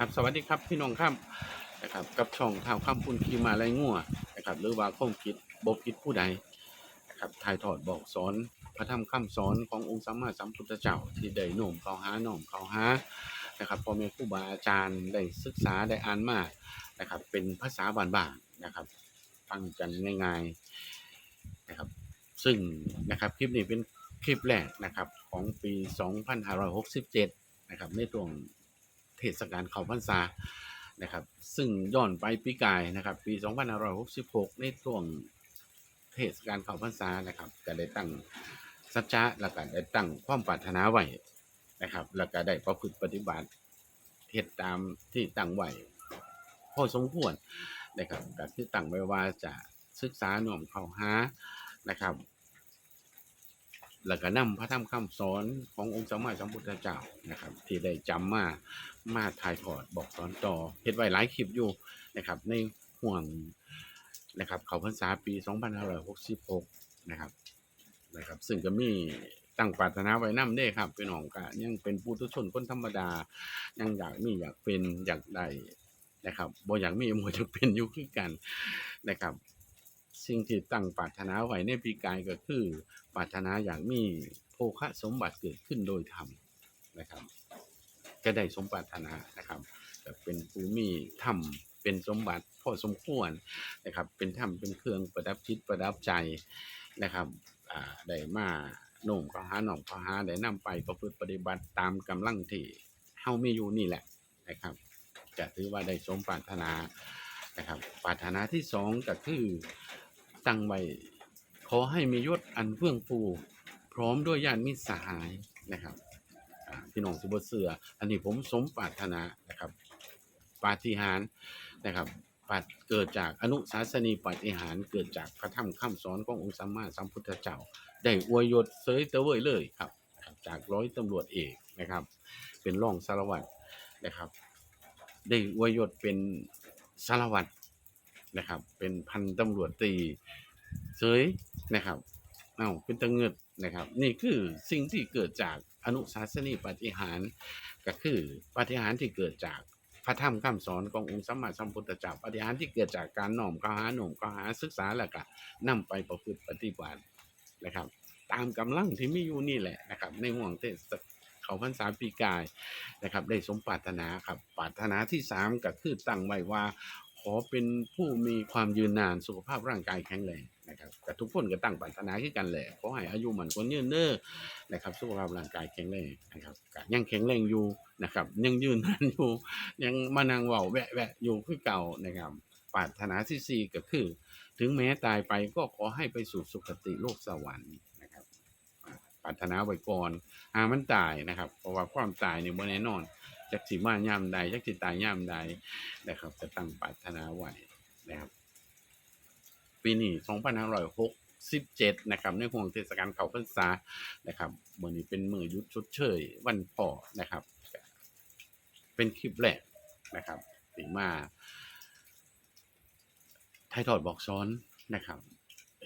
ครับสวัสดีครับพี่น้องครับนะครับกับช่องข่าวข้ามพุ่นขีมาไรงัวนะครับหรือว่าข้อมคิดบคิดผู้ใดนะครับถ่ายทอดบอกสอนพระธรรมคำสอนขององค์สัมมาสัมพุทธเจ้าที่ได้โน้มเขาหาโน้มเขาหานะครับพ่อแม่ครูบาอาจารย์ได้ศึกษาได้อ่านมานะครับเป็นภาษาบานๆนะครับฟังกันง่ายๆนะครับซึ่งนะครับคลิปนี้เป็นคลิปแรกนะครับของปี 2567 นะครับในช่วง เทศกาลเขาพรรษานะครับ ซึ่งย้อนไปปีกายนะครับ ปี 2566 ในช่วงเทศกาลเขาพรรษานะครับก็ได้ตั้งสัจจะแล้วก็ได้ตั้งความปรารถนาไว้นะครับ แล้วก็ได้ประพฤติปฏิบัติเฮ็ดตามที่ตั้งไว้พอสมควรนะครับก็คือตั้งไว้ว่าจะศึกษาหน่วมเข้าหานะครับแล้วก็นำพระธรรมคำสอนขององค์สมมาสัมพุทธเจ้านะครับ ที่ได้จำมา มาถ่ายทอดบอกสอนต่อเฮ็ดไว้หลายคลิปอยู่นะครับ ในห่วงนะครับเขาพรรษาปี2566นะครับนะครับ ซึ่งก็มีตั้งปรารถนาไว้นำเด้ครับพี่น้องก็ยังเป็นปุถุชนคนธรรมดา ยังอยากมีอยากเป็นอยากได้นะครับบ่อยากมีบ่อยากเป็นอยู่คือกันนะครับ สิ่งที่ตั้งปรารถนาไว้ในปีกายก็คือปรารถนาอยากมีโภคสมบัติเกิดขึ้นโดยธรรมนะครับ จะได้สมปรารถนานะครับเป็นผู้มีธรรมเป็นสมบัติพอสมควรนะครับ เป็นธรรมเป็นเครื่องประดับจิตประดับใจนะครับได้มาหน่มข้อหาหน่อมข้อหาได้นำไปประพฤติปฏิบัติตามกำลังที่เฮามีอยู่นี่แหละนะครับ จะถือว่าได้สมปรารถนานะครับปรารถนาที่สองก็คือตั้งไว้ขอให้มียศอันเฟื่องฟู พร้อมด้วยญาติมิตรสหายนะครับ อ่าพี่น้องสิบเสือ อันนี้ผมสมปรารถนานะครับปาฏิหาริย์นะครับปาฏิเกิดจากอนุสาสนีปาฏิหาริย์เกิดจากพระธรรมคำสอนขององค์สัมมาสัมพุทธเจ้า ได้อวยยศเสยเตเวยเลยครับ จากร้อยตำรวจเอกนะครับ เป็นรองสารวัตรนะครับ ได้อวยยศเป็นสารวัตรนะครับ เป็นพันตำรวจตรีเสยนะครับ เอ้าเป็นตะเงิด นะครับ นี่คือสิ่งที่เกิดจากอนุสาสนีปฏิหารก็คือปฏิหารที่เกิดจากพระธรรมคำสอนขององค์สัมมาสัมพุทธเจ้าปฏิหารที่เกิดจากการน้อมเข้าหาโน้มข้าหาศึกษาแล้วก็นำไปประพฤติปฏิบัตินะครับ ตามกำลังที่มีอยู่นี่แหละนะครับ ในห่วงเทศเขาพรรษาปีกายนะครับ ได้สมปรารถนาครับปรารถนาที่สามก็คือตั้งไว้ว่า ขอเป็นผู้มีความยืนนานสุขภาพร่างกายแข็งแรง นะครับแต่ทุกคนก็ตั้งปรารถนาที่กันแหละขอให้อายุมันคนยืนเน้อนะครับสุขภาพร่างกายแข็งแรงนะครับยังแข็งแรงอยู่นะครับ ยังยืนนานอยู่ยังมานั่งเว้าแวะแวะอยู่คือเก่านะครับปรารถนาที่สี่ก็คือ ถึงแม้ตายไปก็ขอให้ไปสู่สุคติโลกสวรรค์นะครับปรารถนาไว้ก่อนหามันตายนะครับ เพราะว่าความตายเนี่ยบ่แน่นอนจักสิมายามใดจักสิตายย่ามใดนะครับจะตั้งปรารถนาไว้นะครับ ปีนี้2567 นะครับ ในห่วงเทศกาลเขาพรรษานะครับวันนี้เป็นมือยุดชดเชย วันพ่อนะครับ เป็นคลิปแรกนะครับสีมาไทยทอดบอกซ้อนนะครับ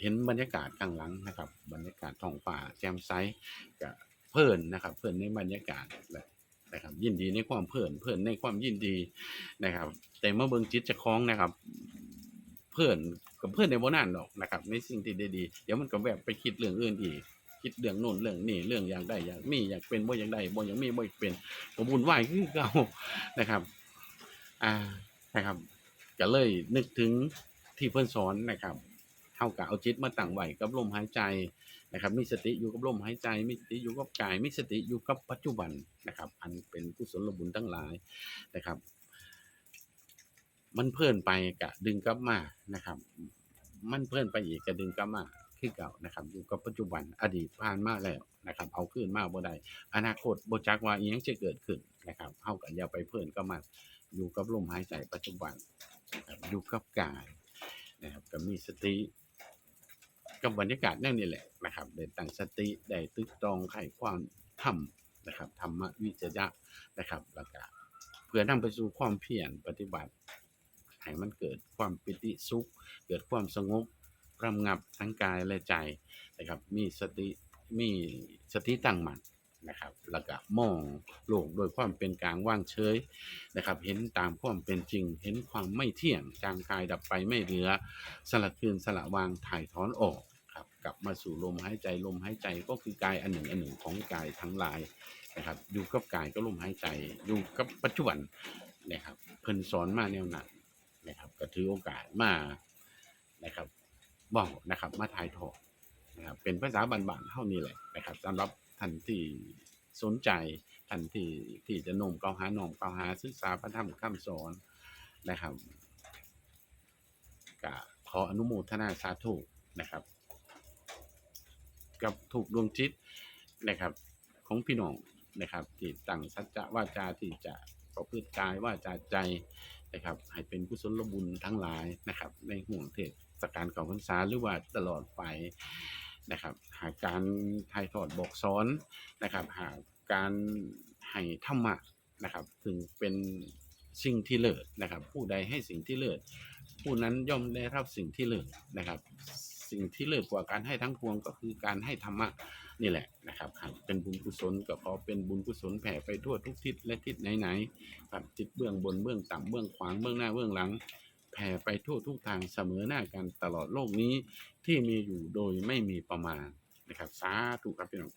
เห็นบรรยากาศข้างหลังนะครับ บรรยากาศท้องฟ้าแจ่มใสกับเพลินนะครับ เพลินในบรรยากาศและนะครับยินดีในความเพลินเพลินในความยินดีนะครับ แต่เมื่อเบิ่งจิตจะคล้องนะครับ เพื่อนกับเพื่อนในโบนานหรอกนะครับ ในสิ่งที่ดีๆเดี๋ยวมันก็แบบไปคิดเรื่องอื่นอีกคิดเรื่องโน่นเรื่องนี่เรื่องอย่ากได้อย่ากมีอยากเป็นบ่อยากได้บ่อยากมีบ่อยากเป็นก็บุญไหวคือเก่านะครับ อ่านะครับก็เลยนึกถึงที่เพื่อนสอนนะครับเท่ากับเอาจิตมาตั้งไหว้กับลมหายใจนะครับ มีสติอยู่กับลมหายใจ มีสติอยู่กับกาย มีสติอยู่กับปัจจุบันนะครับ อันเป็นกุศลบุญทั้งหลายนะครับ มันเพลินไปกะดึงกลับมานะครับ มันเพลินไปอีกก็ดึงกลับมาคือเก่านะครับ อยู่กับปัจจุบันอดีตผ่านมาแล้วนะครับ เอาขึ้นมาบ่ได้อนาคตบ่จักว่าอีหยังจะเกิดขึ้นนะครับเฮาก็อย่าไปเพลินกับมันอยู่กับลมหายใจปัจจุบันอยู่กับกายนะครับก็มีสติกับบรรยากาศแนวนี้แหละนะครับได้ตั้งสติได้ตึกตรองไขความธรรมนะครับธรรมวิจยะนะครับแล้วก็เพื่อนำไปสู่ความเพียรปฏิบัติ ให้มันเกิดความปิติสุข เกิดความสงบรำงับทั้งกายและใจนะครับ มีสติมีสติตั้งมั่นนะครับแล้วก็มองโลกโดยความเป็นกลางว่างเฉยนะครับ เห็นตามความเป็นจริง เห็นความไม่เที่ยงจางกายดับไปไม่เหลือ สละคืนสละวางถ่ายถอนออกครับกลับมาสู่ลมหายใจลมหายใจก็คือกายอันหนึ่งอันหนึ่งของกายทั้งหลายนะครับอยู่กับกายก็ลมหายใจอยู่กับปัจจุบันนะครับเพิ่นสอนมาแนวนั้น นะครับก็ถือโอกาสมานะครับบอกนะครับ มาถ่ายทอดนะครับเป็นภาษาบานๆเท่านี้แหละนะครับสำหรับท่านที่สนใจท่านที่ที่จะนมเกาหานมเกาหาศึกษาพระธรรมคำสอนนะครับก็ขออนุโมทนาสาธุนะครับ กับถูกดวงจิตนะครับ ของพี่น้องนะครับ ที่ตั้งสัจจะว่าจาที่จะประพฤติกายวาจาใจ นะครับให้เป็นกุศลบุญทั้งหลายนะครับ ในห่วงเทศกาลเก่าพรรษาหรือว่าตลอดไปนะครับหากการถ่ายทอดบอกสอนนะครับ หากการให้ธรรมะนะครับถึงเป็นสิ่งที่เลิศนะครับ ผู้ใดให้สิ่งที่เลิศผู้นั้นย่อมได้รับสิ่งที่เลิศนะครับ สิ่งที่เลิศกว่าการให้ทั้งพวงก็คือการให้ธรรมะนี่แหละนะครับหากเป็นบุญกุศลก็ขอเป็นบุญกุศลแผ่ไปทั่วทุกทิศและทิศไหนๆครับทิศเบื้องบนเบื้องต่ำเบื้องขวางเบื้องหน้าเบื้องหลังแผ่ไปทั่วทุกทางเสมอหน้ากันตลอดโลกนี้ที่มีอยู่โดยไม่มีประมาณนะครับสาธุครับพี่น้อง